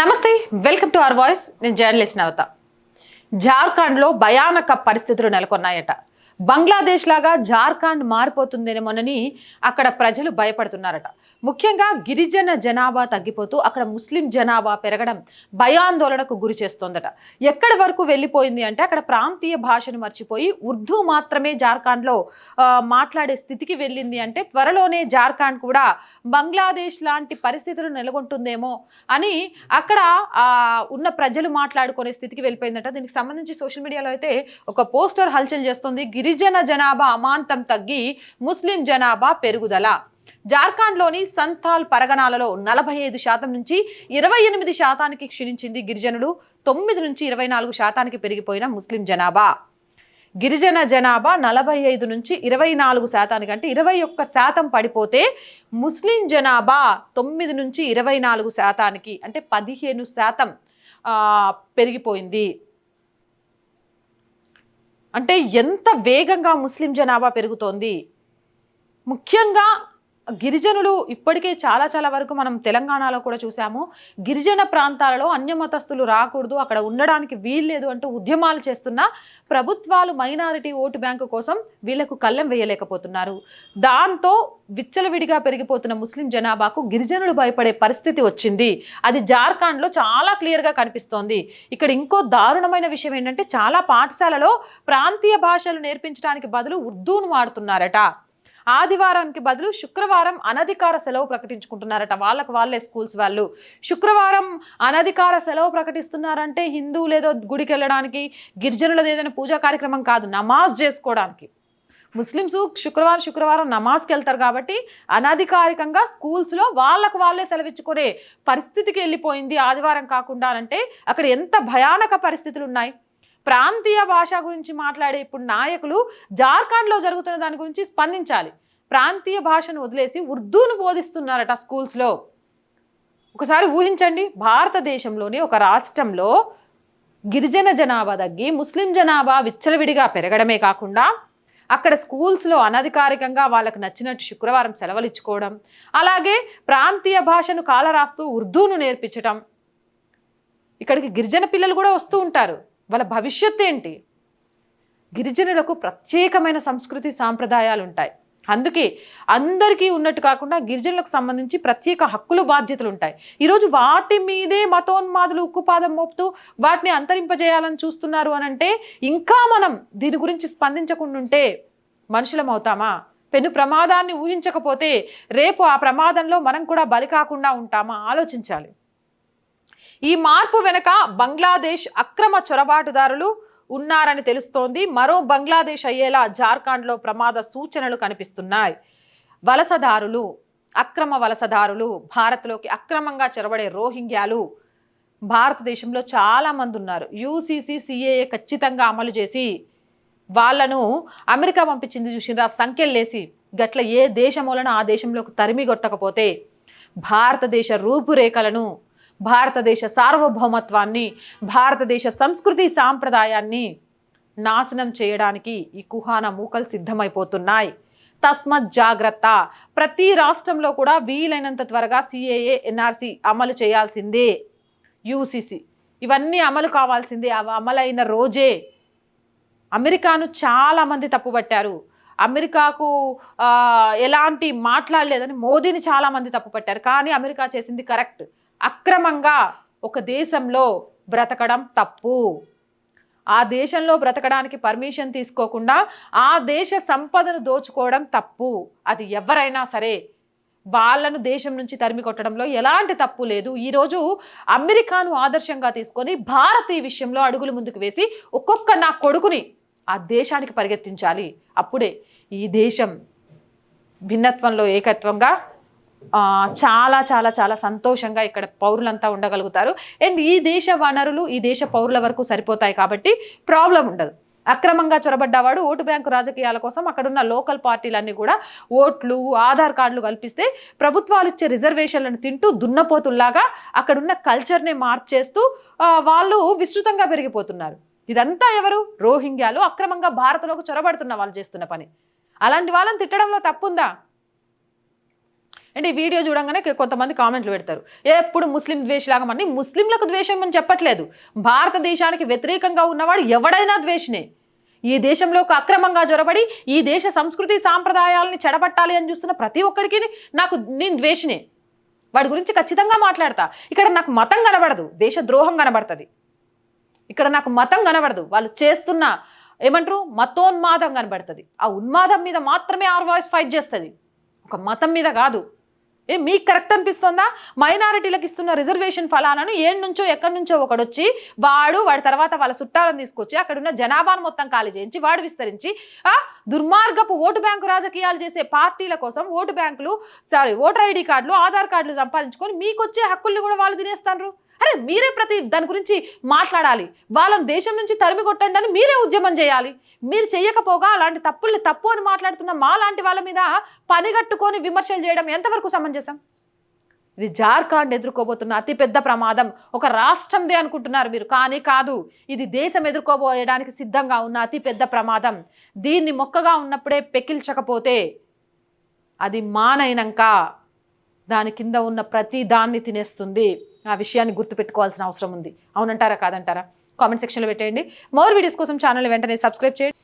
నమస్తే welcome to our voice. నేను journalist నవత. జార్ఖండ్లో భయానక పరిస్థితులు నెలకొన్నాయట. బంగ్లాదేశ్ లాగా జార్ఖండ్ మారిపోతుందేమోనని అక్కడ ప్రజలు భయపడుతున్నారట. ముఖ్యంగా గిరిజన జనాభా తగ్గిపోతూ అక్కడ ముస్లిం జనాభా పెరగడం భయాందోళనకు గురి చేస్తోందట. ఎక్కడి వరకు వెళ్ళిపోయింది అంటే అక్కడ ప్రాంతీయ భాషను మర్చిపోయి ఉర్దూ మాత్రమే జార్ఖండ్లో మాట్లాడే స్థితికి వెళ్ళింది అంటే త్వరలోనే జార్ఖండ్ కూడా బంగ్లాదేశ్ లాంటి పరిస్థితులు నెలకొంటుందేమో అని అక్కడ ఆ, ఉన్న ప్రజలు మాట్లాడుకునే స్థితికి వెళ్ళిపోయిందట. దీనికి సంబంధించి సోషల్ మీడియాలో అయితే ఒక పోస్టర్ హల్చల్ చేస్తుంది. గిరిజన జనాభా అమాంతం తగ్గి ముస్లిం జనాభా పెరుగుదల. జార్ఖండ్లోని సంతాల్ పరగణాలలో నలభై ఐదు శాతం నుంచి ఇరవై ఎనిమిది శాతానికి క్షీణించింది గిరిజనులు తొమ్మిది నుంచి ఇరవై నాలుగు శాతానికి పెరిగిపోయిన ముస్లిం జనాభా. గిరిజన జనాభా నలభై ఐదు నుంచి ఇరవై నాలుగు శాతానికి అంటే ఇరవై ఒక్క శాతం పడిపోతే ముస్లిం జనాభా తొమ్మిది నుంచి ఇరవై నాలుగు శాతానికి అంటే పదిహేను శాతం పెరిగిపోయింది. అంటే ఎంత వేగంగా ముస్లిం జనాభా పెరుగుతోంది? ముఖ్యంగా గిరిజనులు ఇప్పటికే చాలా చాలా వరకు మనం తెలంగాణలో కూడా చూసాము. గిరిజన ప్రాంతాలలో అన్యమతస్తులు రాకూడదు అక్కడ ఉండడానికి వీల్లేదు అంటూ ఉద్యమాలు చేస్తున్న ప్రభుత్వాలు మైనారిటీ ఓటు బ్యాంకు కోసం వీళ్ళకు కళ్ళెం వేయలేకపోతున్నారు. దాంతో విచ్చలవిడిగా పెరిగిపోతున్న ముస్లిం జనాభాకు గిరిజనులు భయపడే పరిస్థితి వచ్చింది. అది జార్ఖండ్లో చాలా క్లియర్గా కనిపిస్తోంది. ఇక్కడ ఇంకో దారుణమైన విషయం ఏంటంటే చాలా పాఠశాలలో ప్రాంతీయ భాషలు నేర్పించడానికి బదులు ఉర్దూను వాడుతున్నారట. ఆదివారానికి బదులు శుక్రవారం అనధికార సెలవు ప్రకటించుకుంటున్నారట. వాళ్ళకు వాళ్ళే స్కూల్స్ వాళ్ళు. శుక్రవారం అనధికార సెలవు ప్రకటిస్తున్నారంటే హిందువులు ఏదో గుడికి వెళ్ళడానికి గిరిజనులది ఏదైనా పూజా కార్యక్రమం కాదు నమాజ్ చేసుకోవడానికి. ముస్లిమ్స్ శుక్రవారం శుక్రవారం నమాజ్కి వెళ్తారు కాబట్టి అనధికారికంగా స్కూల్స్లో వాళ్ళకు వాళ్ళే సెలవిచ్చుకునే పరిస్థితికి వెళ్ళిపోయింది ఆదివారం కాకుండా అంటే అక్కడ ఎంత భయానక పరిస్థితులు ఉన్నాయి ప్రాంతీయ భాష గురించి మాట్లాడే ఇప్పుడు నాయకులు జార్ఖండ్లో జరుగుతున్న దాని గురించి స్పందించాలి. ప్రాంతీయ భాషను వదిలేసి ఉర్దూను బోధిస్తున్నారట స్కూల్స్లో. ఒకసారి ఊహించండి భారతదేశంలోని ఒక రాష్ట్రంలో గిరిజన జనాభా తగ్గి ముస్లిం జనాభా విచ్చలవిడిగా పెరగడమే కాకుండా అక్కడ స్కూల్స్లో అనధికారికంగా వాళ్ళకు నచ్చినట్టు శుక్రవారం సెలవులు ఇచ్చుకోవడం అలాగే ప్రాంతీయ భాషను కాలరాస్తూ ఉర్దూను నేర్పించటం. ఇక్కడికి గిరిజన పిల్లలు కూడా వస్తూ ఉంటారు. వాళ్ళ భవిష్యత్తు ఏంటి? గిరిజనులకు ప్రత్యేకమైన సంస్కృతి సాంప్రదాయాలు ఉంటాయి. అందుకే అందరికీ ఉన్నట్టు కాకుండా గిరిజనులకు సంబంధించి ప్రత్యేక హక్కులు బాధ్యతలు ఉంటాయి. ఈరోజు వాటి మీదే మతోన్మాదులు ఉక్కుపాదం మోపుతూ వాటిని అంతరింపజేయాలని చూస్తున్నారు అని అంటే ఇంకా మనం దీని గురించి స్పందించకుండా ఉంటే మనుషులం అవుతామా? పెను ప్రమాదాన్ని ఊహించకపోతే రేపు ఆ ప్రమాదంలో మనం కూడా బలి కాకుండా ఉంటామా? ఆలోచించాలి. ఈ మార్పు వెనక బంగ్లాదేశ్ అక్రమ చొరబాటుదారులు ఉన్నారని తెలుస్తోంది. మరో బంగ్లాదేశ్ అయ్యేలా జార్ఖండ్లో ప్రమాద సూచనలు కనిపిస్తున్నాయి. వలసదారులు అక్రమ వలసదారులు భారత్లోకి అక్రమంగా చొరబడే రోహింగ్యాలు భారతదేశంలో చాలా మంది ఉన్నారు. యూసీసీ సిఏఏ ఖచ్చితంగా అమలు చేసి వాళ్ళను అమెరికా పంపించింది చూసినరా సంఖ్యలేసి గట్ల ఏ దేశమూలన ఆ దేశంలోకి తరిమి కొట్టకపోతే భారతదేశ రూపురేఖలను భారతదేశ సార్వభౌమత్వాన్ని భారతదేశ సంస్కృతి సాంప్రదాయాన్ని నాశనం చేయడానికి ఈ కుహాన మూకలు సిద్ధమైపోతున్నాయి. తస్మత్ జాగ్రత్త. ప్రతి రాష్ట్రంలో కూడా వీలైనంత త్వరగా సిఏఏ ఎన్ఆర్సి అమలు చేయాల్సిందే. యూసిసి. ఇవన్నీ అమలు కావాల్సిందే. అవి అమలైన రోజే. అమెరికాను చాలామంది తప్పుపట్టారు. అమెరికాకు ఎలాంటి మాట్లాడలేదని మోదీని చాలామంది తప్పుపట్టారు. కానీ అమెరికా చేసింది కరెక్ట్. అక్రమంగా ఒక దేశంలో బ్రతకడం తప్పు. ఆ దేశంలో బ్రతకడానికి పర్మిషన్ తీసుకోకుండా ఆ దేశ సంపదను దోచుకోవడం తప్పు. అది ఎవరైనా సరే వాళ్ళను దేశం నుంచి తరిమి కొట్టడంలో ఎలాంటి తప్పు లేదు. ఈరోజు అమెరికాను ఆదర్శంగా తీసుకొని భారతీయ విషయంలో అడుగులు ముందుకు వేసి ఒక్కొక్క నా కొడుకుని ఆ దేశానికి పరిగెత్తించాలి. అప్పుడే ఈ దేశం భిన్నత్వంలో ఏకత్వంగా చాలా చాలా చాలా సంతోషంగా ఇక్కడ పౌరులంతా ఉండగలుగుతారు. అండ్ ఈ దేశ వనరులు ఈ దేశ పౌరుల వరకు సరిపోతాయి కాబట్టి ప్రాబ్లం ఉండదు. అక్రమంగా చొరబడ్డవాడు ఓటు బ్యాంకు రాజకీయాల కోసం అక్కడున్న లోకల్ పార్టీలన్నీ కూడా ఓట్లు ఆధార్ కార్డులు కల్పిస్తే ప్రభుత్వాలు ఇచ్చే రిజర్వేషన్లను తింటూ దున్నపోతుల్లాగా అక్కడున్న కల్చర్ని మార్చేస్తూ వాళ్ళు విస్తృతంగా పెరిగిపోతున్నారు. ఇదంతా ఎవరు? రోహింగ్యాలు. అక్రమంగా భారత్లోకి చొరబడుతున్న వాళ్ళు చేస్తున్న పని. అలాంటి వాళ్ళని తిట్టడంలో తప్పుందా? అంటే ఈ వీడియో చూడంగానే కొంతమంది కామెంట్లు పెడతారు. ఎప్పుడు ముస్లిం ద్వేషలాగా మన ముస్లింలకు ద్వేషం అని చెప్పట్లేదు. భారతదేశానికి వ్యతిరేకంగా ఉన్నవాడు ఎవడైనా ద్వేషనే. ఈ దేశంలోకి అక్రమంగా జొరబడి ఈ దేశ సంస్కృతి సాంప్రదాయాలని చెడబట్టాలి అని చూస్తున్న ప్రతి ఒక్కడికి నాకు నేను ద్వేషనే. వాడి గురించి ఖచ్చితంగా మాట్లాడతా. ఇక్కడ నాకు మతం కనబడదు. దేశ ద్రోహం కనబడుతుంది. ఇక్కడ నాకు మతం కనబడదు. వాళ్ళు చేస్తున్న ఏమంటారు? మతోన్మాదం కనబడుతుంది. ఆ ఉన్మాదం మీద మాత్రమే ఆర్ వాయిస్ ఫైట్ చేస్తుంది. ఒక మతం మీద కాదు. ఏ మీకు కరెక్ట్ అనిపిస్తుందా? మైనారిటీలకు ఇస్తున్న రిజర్వేషన్ ఫలాలను ఏడు నుంచో ఎక్కడి నుంచో ఒకడు వచ్చి వాడు వాడి తర్వాత వాళ్ళ చుట్టాలను తీసుకొచ్చి అక్కడ ఉన్న జనాభాను మొత్తం ఖాళీ చేయించి వాడు విస్తరించి ఆ దుర్మార్గపు ఓటు బ్యాంకు రాజకీయాలు చేసే పార్టీల కోసం ఓటు బ్యాంకులు సారీ ఓటర్ ఐడి కార్డులు ఆధార్ కార్డులు సంపాదించుకొని మీకు వచ్చే హక్కుల్ని కూడా వాళ్ళు తినేస్తారు అరే మీరే ప్రతి దాని గురించి మాట్లాడాలి. వాళ్ళని దేశం నుంచి తరిమి కొట్టండి అని మీరే ఉద్యమం చేయాలి. మీరు చేయకపోగా అలాంటి తప్పుల్ని తప్పు అని మాట్లాడుతున్న మా లాంటి వాళ్ళ మీద పనిగట్టుకొని విమర్శలు చేయడం ఎంతవరకు సమంజసం? ఇది జార్ఖండ్ ఎదుర్కోబోతున్న అతిపెద్ద ప్రమాదం. ఒక రాష్ట్రందే అనుకుంటున్నారు మీరు. కానీ కాదు ఇది దేశం ఎదుర్కోబోయడానికి సిద్ధంగా ఉన్న అతిపెద్ద ప్రమాదం. దీన్ని మొక్కగా ఉన్నప్పుడే పెకిల్చకపోతే అది మానైనాక. దాని కింద ఉన్న ప్రతి దాన్ని తినేస్తుంది. ఆ విషయాన్ని గుర్తుపెట్టుకోవాల్సిన అవసరం ఉంది. అవునంటారా కాదంటారా? కామెంట్ సెక్షన్లో పెట్టేయండి. మోర్ వీడియోస్ కోసం ఛానల్ వెంటనే సబ్స్క్రైబ్ చేయండి.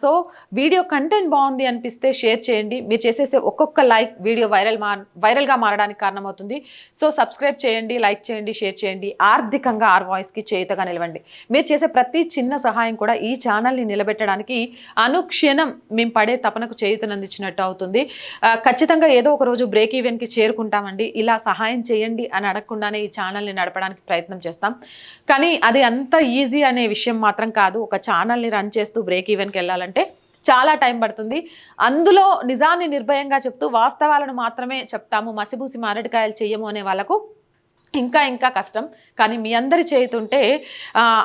సో వీడియో కంటెంట్ బాగుంది అనిపిస్తే షేర్ చేయండి. మీరు చేసేసే ఒక్కొక్క లైక్ వీడియో వైరల్ మా వైరల్గా మారడానికి కారణమవుతుంది. సో సబ్స్క్రైబ్ చేయండి లైక్ చేయండి షేర్ చేయండి. ఆర్థికంగా ఆర్ వాయిస్కి చేతగా నిలవండి. మీరు చేసే ప్రతి చిన్న సహాయం కూడా ఈ ఛానల్ని నిలబెట్టడానికి అనుక్షణం మేము పడే తపనకు చేయుతనందించినట్టు అవుతుంది. ఖచ్చితంగా ఏదో ఒక రోజు బ్రేక్ ఈవెన్కి చేరుకుంటామండి. ఇలా సహాయం చేయండి అని అడగకుండానే ఈ ఛానల్ని నడపడానికి ప్రయత్నం చేస్తాం. కానీ అది అంత ఈజీ అనే విషయం మాత్రం కాదు. ఒక ఛానల్ని రన్ చేస్తూ బ్రేక్ ఈవెన్కి వెళ్ళాలంటే చాలా టైం పడుతుంది. అందులో నిజాన్ని నిర్భయంగా చెప్తూ వాస్తవాలను మాత్రమే చెప్తాము. మసిబూసి మారడికాయలు చెయ్యము అనే వాళ్ళకు ఇంకా ఇంకా కష్టం. కానీ మీ అందరి చేతుంటే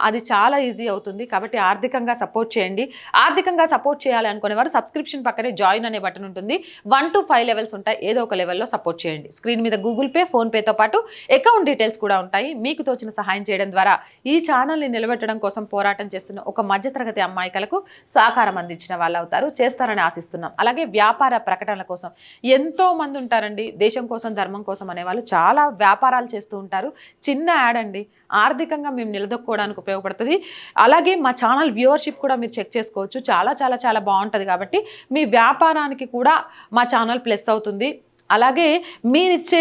అది చాలా ఈజీ అవుతుంది. కాబట్టి ఆర్థికంగా సపోర్ట్ చేయండి. ఆర్థికంగా సపోర్ట్ చేయాలి అనుకునే వారు సబ్స్క్రిప్షన్ పక్కనే జాయిన్ అనే బటన్ ఉంటుంది. వన్ టు ఫైవ్ లెవెల్స్ ఉంటాయి. ఏదో ఒక లెవెల్లో సపోర్ట్ చేయండి. స్క్రీన్ మీద గూగుల్ పే ఫోన్పేతో పాటు అకౌంట్ డీటెయిల్స్ కూడా ఉంటాయి. మీకు తోచిన సహాయం చేయడం ద్వారా ఈ ఛానల్ని నిలబెట్టడం కోసం పోరాటం చేస్తున్న ఒక మధ్యతరగతి అమ్మాయికలకు సహకారం అందించిన వాళ్ళు అవుతారు. చేస్తారని ఆశిస్తున్నాం. అలాగే వ్యాపార ప్రకటనల కోసం ఎంతో మంది ఉంటారండి. దేశం కోసం ధర్మం కోసం అనేవాళ్ళు చాలా వ్యాపారాలు చేస్తూ ఉంటారు. చిన్న యాడ్ అండి. ఆర్థికంగా మేము నిలదొక్కోవడానికి ఉపయోగపడుతుంది. అలాగే మా ఛానల్ వ్యూవర్షిప్ కూడా మీరు చెక్ చేసుకోవచ్చు. చాలా చాలా చాలా బాగుంటుంది కాబట్టి మీ వ్యాపారానికి కూడా మా ఛానల్ ప్లస్ అవుతుంది. అలాగే మీరిచ్చే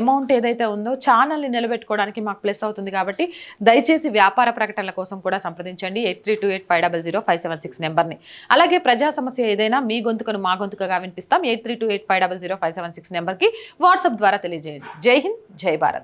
అమౌంట్ ఏదైతే ఉందో ఛానల్ని నిలబెట్టుకోవడానికి మాకు ప్లస్ అవుతుంది కాబట్టి దయచేసి వ్యాపార ప్రకటనల కోసం కూడా సంప్రదించండి. Eight three two eight five double zero five seven six నెంబర్ని. అలాగే ప్రజా సమస్య ఏదైనా మీ గొంతుకను మా గొంతుకగా వినిపిస్తాం. Eight three two eight five double zero five seven six నెంబర్కి వాట్సాప్ ద్వారా తెలియజేయండి. జై హింద్ జై భారత్.